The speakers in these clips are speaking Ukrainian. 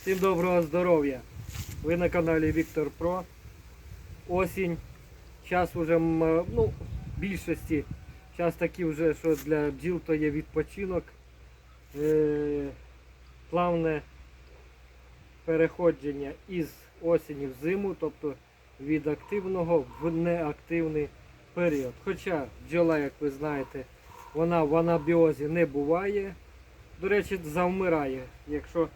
Всім доброго здоров'я! Ви на каналі Віктор Про. Осінь. Час уже ну, більшості. Час такий вже, що для бджіл то є відпочинок. Е, плавне переходження із осені в зиму, тобто від активного в неактивний період. Хоча бджола, як ви знаєте, вона в анабіозі не буває. До речі, завмирає. Якщо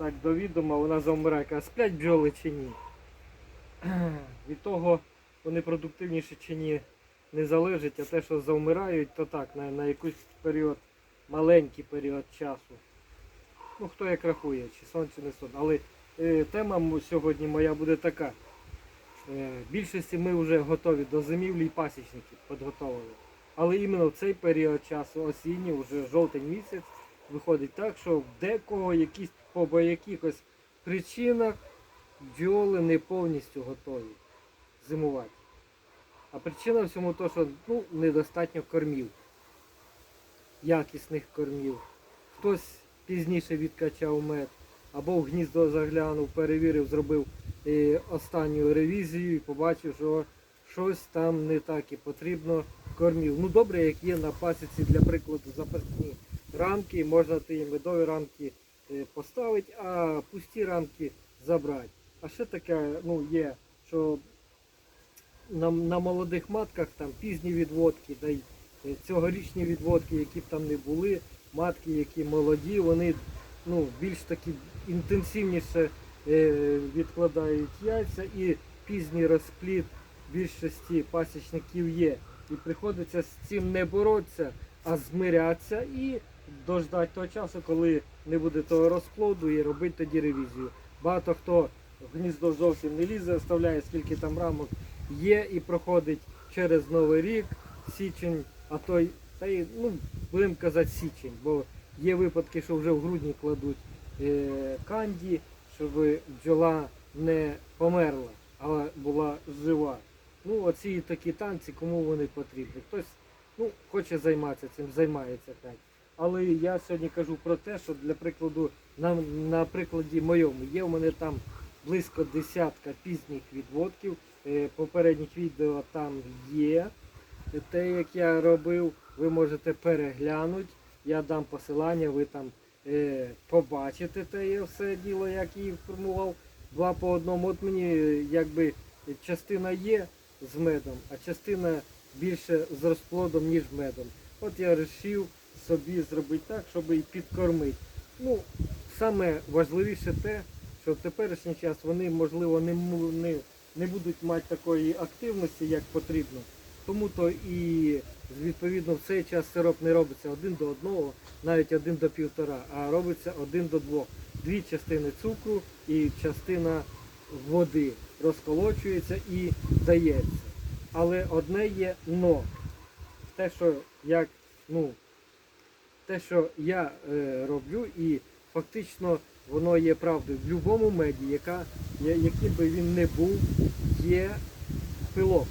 так до відома, вона завмирає. Каже, сплять бджоли чи ні. Від того вони продуктивніші чи ні не залежить, а те, що завмирають, то так, на, на якийсь період, маленький період часу. Ну, хто як рахує, чи сон, чи не сон. Але е, тема сьогодні моя буде така. Е, більшості ми вже готові до зимівлі і пасічників підготовили. Але іменно в цей період часу, осінній, вже жовтень місяць, виходить так, що в декого якісь по якихось причинах бджоли не повністю готові зимувати. А причина всьому то, що ну, недостатньо кормів, якісних кормів. Хтось пізніше відкачав мед, або в гніздо заглянув, перевірив, зробив е, останню ревізію і побачив, що щось там не так і потрібно кормів. Ну добре, як є на пасіці, для прикладу, запасні рамки, можна ті медові рамки поставити, а пусті рамки забрати. А ще таке ну, є, що на, на молодих матках там пізні відводки, да й е, цьогорічні відводки, які б там не були, матки, які молоді, вони ну, більш таки інтенсивніше е, відкладають яйця і пізній розплід більшості пасічників є. І приходиться з цим не боротися, а змирятися і дождати того часу, коли не буде того розплоду і робити тоді ревізію. Багато хто в гніздо зовсім не лізе, оставляє скільки там рамок є і проходить через Новий рік, січень, а то та й, ну, будемо казати січень, бо є випадки, що вже в грудні кладуть е, канді, щоб бджола не померла, а була жива. Ну, оці такі танці, кому вони потрібні. Хтось ну, хоче займатися цим, займається так. Але я сьогодні кажу про те, що для прикладу, на, на прикладі моєму, є у мене там близько десятка пізніх відводків. Е, Попередніх відео там є. Те, як я робив, ви можете переглянути. Я дам посилання, ви там е, побачите те є все діло, як її формував. Два по одному. От мені е, якби частина є з медом, а частина більше з розплодом, ніж медом. От я вирішив собі зробити так, щоб і підкормити. Ну, саме важливіше те, що в теперішній час вони, можливо, не, не, не будуть мати такої активності, як потрібно. Тому то і відповідно в цей час сироп не робиться один до одного, навіть один до півтора, а робиться один до двох. Дві частини цукру і частина води розколочується і дається. Але одне є но. Те, що як, ну, те, що я е, роблю, і фактично воно є правдою. В будь-якому меді, яка, я- який би він не був, є пилок.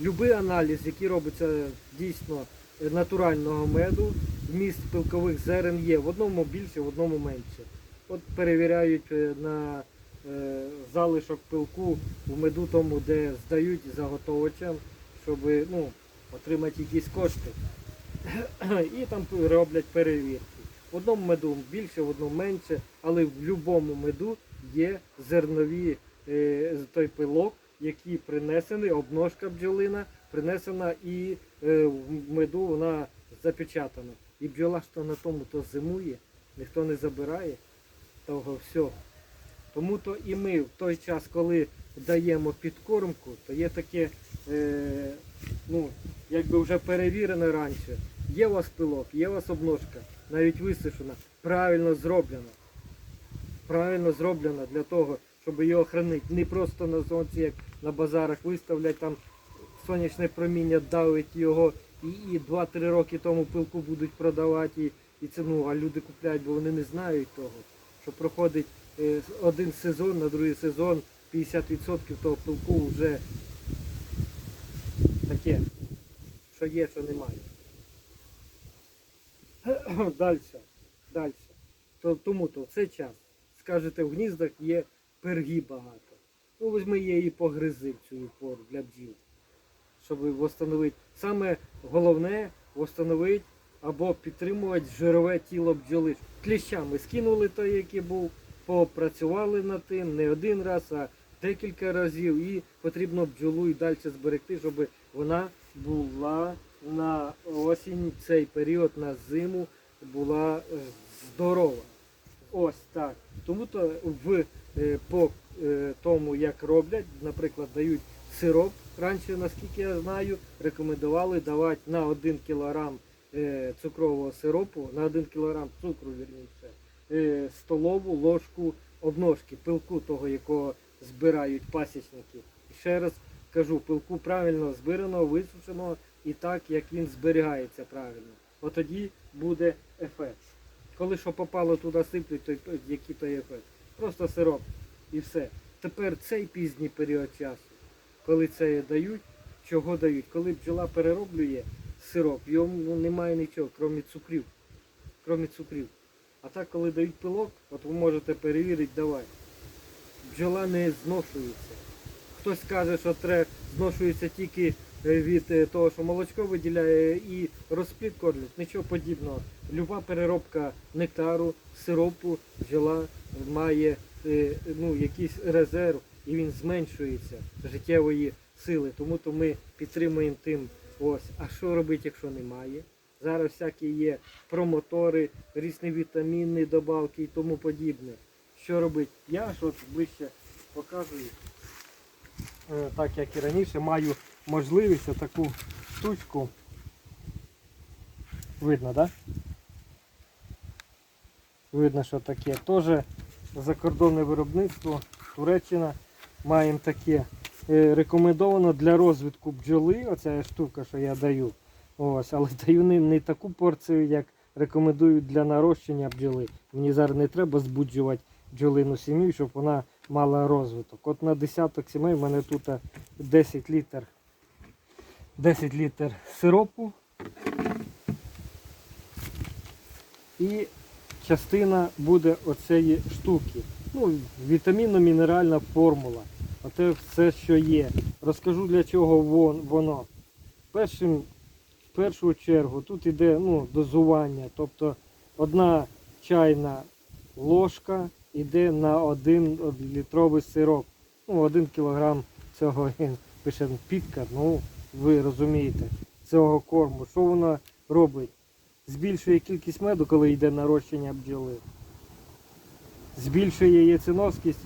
Любий аналіз, який робиться дійсно е, натурального меду, вміст пилкових зерен є. В одному більше, в одному менше. От перевіряють е, на е, залишок пилку в меду тому, де здають заготовачам, щоб ну, отримати якісь кошти. І там роблять перевірки. В одному меду більше, в одному менше, але в будь-якому меду є зернові е, той пилок, який принесений, обножка бджолина, принесена і е, в меду вона запечатана. І бджола то на тому то зимує, ніхто не забирає того всього. Тому то і ми в той час, коли даємо підкормку, то є таке, е, ну, якби вже перевірене раніше. Є у вас пилок, є у вас обножка, навіть висушена, правильно зроблена. Правильно зроблена для того, щоб її охранити. Не просто на сонці, як на базарах виставлять там сонячне проміння давить його і, і 2-3 роки тому пилку будуть продавати і, і ціну, а люди купляють, бо вони не знають того, що проходить е, один сезон, на другий сезон 50% того пилку вже таке, що є, що немає. Далі. Далі. То, тому то в цей час скажете, в гніздах є пергі багато. Ну, візьми її і погризи в цю пору для бджіл, щоб встановити. Саме головне встановити або підтримувати жирове тіло бджоли. Кліщами скинули той, який був, попрацювали над тим не один раз, а декілька разів. І потрібно бджолу і далі зберегти, щоб вона була на осінь, цей період на зиму була е, здорова. Ось так. Тому то в е, по е, тому, як роблять, наприклад, дають сироп. Раніше, наскільки я знаю, рекомендували давати на 1 кг цукрового сиропу, на 1 кг цукру, вірніше, столову ложку обножки, пилку того, якого збирають пасічники. Ще раз кажу, пилку правильно збираного, висушеного і так, як він зберігається правильно. От тоді буде ефект. Коли що попало туди сиплють, то який то ефект. Просто сироп і все. Тепер цей пізній період часу, коли це дають, чого дають? Коли бджола перероблює сироп, йому немає нічого, крім цукрів. Крім цукрів. А так, коли дають пилок, от ви можете перевірити, давай. Бджола не зношується. Хтось каже, що тре зношується тільки від е, того, що молочко виділяє і розплід кормлять. Нічого подібного. Люба переробка нектару, сиропу, бджола має е, ну, якийсь резерв і він зменшується життєвої сили. Тому то ми підтримуємо тим ось. А що робити, якщо немає? Зараз всякі є промотори, різні вітамінні добавки і тому подібне. Що робити? Я ж от ближче показую. Е, Так як і раніше, маю можливість таку штучку. Видно, так? Да? Видно, що таке. Теж закордонне виробництво, Туреччина. Маємо таке. Е, Рекомендовано для розвитку бджоли, оця штука, що я даю. Ось, але даю не, не таку порцію, як рекомендують для нарощення бджоли. Мені зараз не треба збуджувати бджолину сім'ю, щоб вона мала розвиток. От на десяток сімей в мене тут 10 літр, 10 літр сиропу. І частина буде оцеї штуки. Ну, вітамінно-мінеральна формула. Оце все, що є. Розкажу для чого вон- воно. Першим, в першу чергу тут йде ну, дозування. Тобто одна чайна ложка йде на один літровий сироп. Ну, один кілограм цього пише підка, ну ви розумієте, цього корму. Що вона робить? Збільшує кількість меду, коли йде нарощення бджоли. Збільшує яйценоскість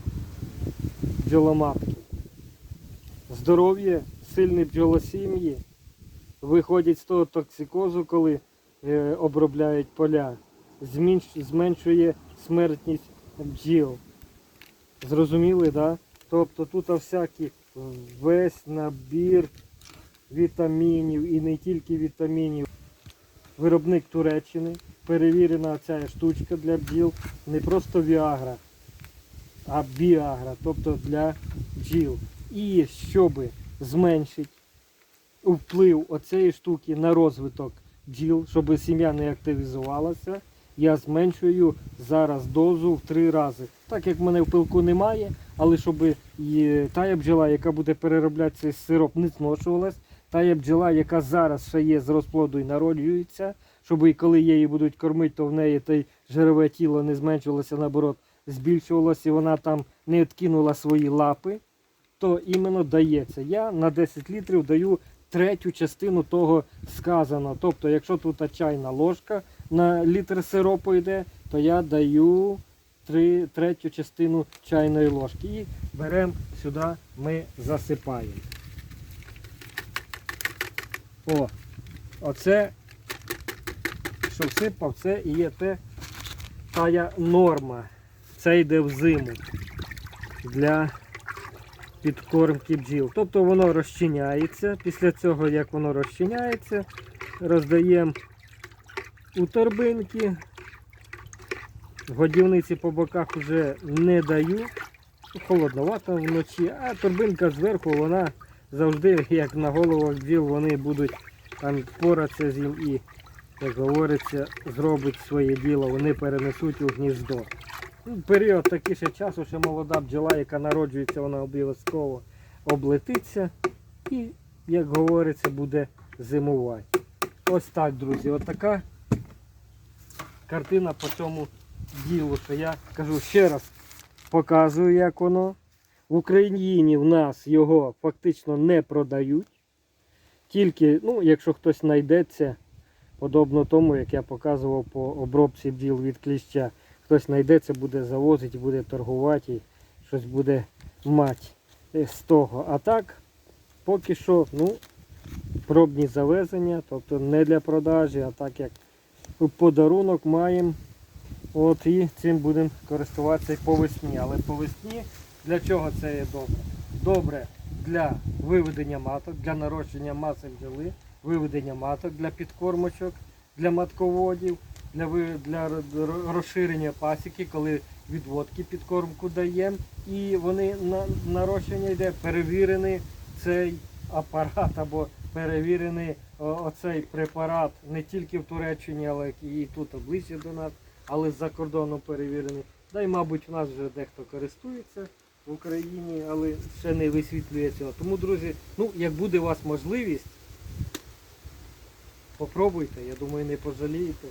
бджоломатки. Здоров'я, сильні бджолосім'ї виходять з того токсикозу, коли е, обробляють поля. Змінш- зменшує смертність бджіл. Зрозуміли, да? Тобто тут всякі весь набір вітамінів і не тільки вітамінів. Виробник Туреччини, перевірена ця штучка для бджіл, не просто Віагра, а Біагра, тобто для бджіл. І щоб зменшити вплив оцієї штуки на розвиток бджіл, щоб сім'я не активізувалася, я зменшую зараз дозу в три рази. Так як в мене в пилку немає, але щоб і тая бджола, яка буде переробляти цей сироп, не зношувалась, тая бджола, яка зараз ще є з розплоду і народжується, щоб і коли її будуть кормити, то в неї те жирове тіло не зменшувалося, наоборот, збільшувалося, і вона там не відкинула свої лапи, то іменно дається. Я на 10 літрів даю третю частину того сказано. Тобто, якщо тут чайна ложка на літр сиропу йде, то я даю три, третю частину чайної ложки. І беремо сюди, ми засипаємо. О, оце, що всипав, це і є те тая норма. Це йде в зиму для підкормки бджіл. Тобто воно розчиняється. Після цього, як воно розчиняється, роздаємо у торбинки. Годівниці по боках вже не даю. Холодновато вночі, а торбинка зверху, вона завжди, як на головах бджіл, вони будуть там поратися з ним і, як говориться, зробить своє діло, вони перенесуть у гніздо. Ну, Період такий ще часу, що молода бджола, яка народжується, вона обов'язково облетиться і, як говориться, буде зимувати. Ось так, друзі, от така картина по цьому ділу, що я кажу ще раз, показую, як воно. В Україні в нас його фактично не продають. Тільки, ну, якщо хтось знайдеться, подобно тому, як я показував по обробці бджіл від кліща, хтось знайдеться, буде завозити, буде торгувати і щось буде мати е, з того. А так, поки що, ну, пробні завезення, тобто не для продажі, а так як подарунок маємо. От і цим будемо користуватися по весні. Але по весні для чого це є добре? Добре для виведення маток, для нарощення маси бджоли, виведення маток для підкормочок, для матководів, для, для розширення пасіки, коли відводки підкормку даємо. І вони на нарощення йде перевірений цей апарат або перевірений оцей препарат не тільки в Туреччині, але і тут ближче до нас, але з-за кордону перевірений. Да й, мабуть, в нас вже дехто користується в Україні, але ще не висвітлює цього. Тому, друзі, ну, як буде у вас можливість, попробуйте, я думаю, не пожалієте.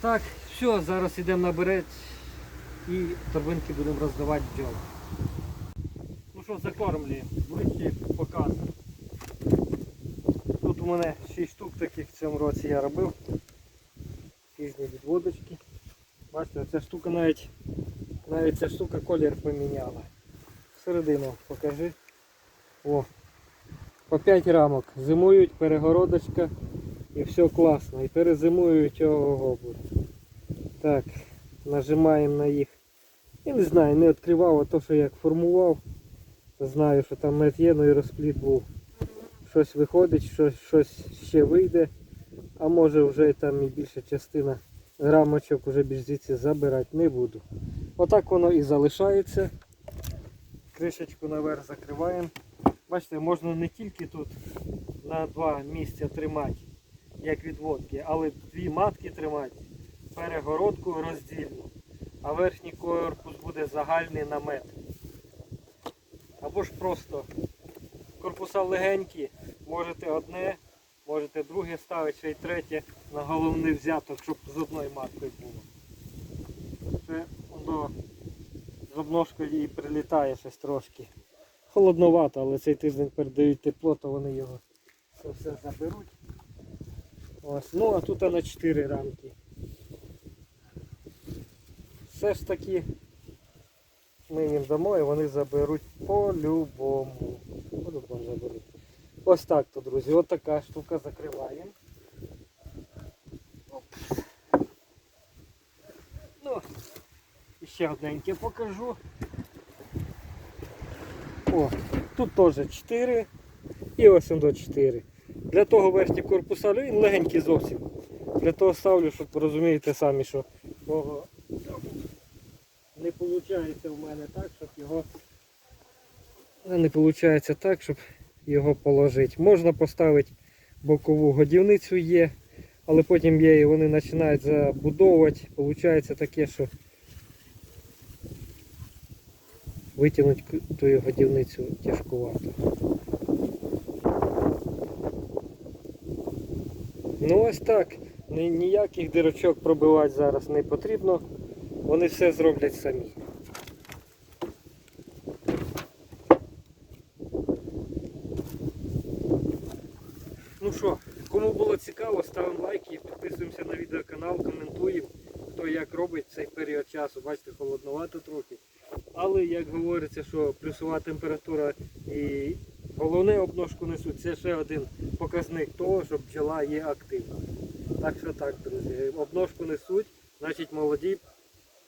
Так, все, зараз йдемо на і торбинки будемо роздавати бджолам. Ну що, закормлюємо, ближче показую. Тут у мене 6 штук таких в цьому році я робив. Різні відводочки. Бачите, ця штука навіть навіть ця штука колір поміняла. Всередину покажи. О, по 5 рамок. Зимують, перегородочка і все класно. І перезимують ого буде. Так, нажимаємо на їх. Я не знаю, не відкривав, а то, що як формував. Знаю, що там мед є, ну і розпліт був. Щось виходить, щось, щось ще вийде. А може вже там і більша частина рамочок вже більш звідси забирати не буду. Отак воно і залишається. Кришечку наверх закриваємо. Бачите, можна не тільки тут на два місця тримати, як відводки, але дві матки тримати, перегородку роздільну, а верхній корпус буде загальний намет. Або ж просто корпуса легенькі, можете одне, можете друге ставити, ще й третє на головний взяток, щоб з одною маткою було. До з обножкою і прилітає щось трошки. Холодновато, але цей тиждень передають тепло, то вони його все заберуть. Ось. Ну а тут на 4 рамки. Все ж таки ми їм дамо і вони заберуть по-любому. По-любому заберуть. Ось так то, друзі. Ось така штука закриваємо. Оп. Ну, і ще одненьке покажу. О, тут теж 4 і ось до 4. Для того верхній корпус ставлю, він легенький зовсім. Для того ставлю, щоб розумієте самі, що того не виходить в мене так, щоб його не виходить так, щоб його положити. Можна поставити бокову годівницю є, але потім є і вони починають забудовувати. Виходить таке, що витягнути ту годівницю тяжкувато. Ну ось так. Ніяких дирочок пробивати зараз не потрібно. Вони все зроблять самі. Ну що, кому було цікаво, ставимо лайки, підписуємося на відеоканал, коментуємо, хто як робить цей період часу. Бачите, холодновато трохи. Але як говориться, що плюсова температура і головне обножку несуть, це ще один показник того, що бджола є активна. Так що так, друзі, обножку несуть, значить молоді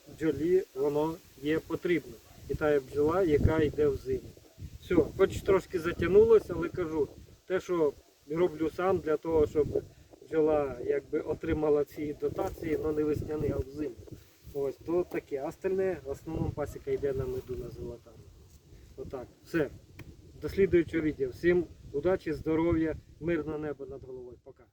бджолі воно є потрібно. І та бджола, яка йде в зиму. Все, хоч трошки затягнулося, але кажу, те, що роблю сам для того, щоб бджола якби отримала ці дотації, але не весняні, а взимку. Ось, то таке. А остальне в основному пасіка йде на меду на золота. Отак. Все. До слідуючого відео. Всім удачі, здоров'я, мирного неба над головою. Пока.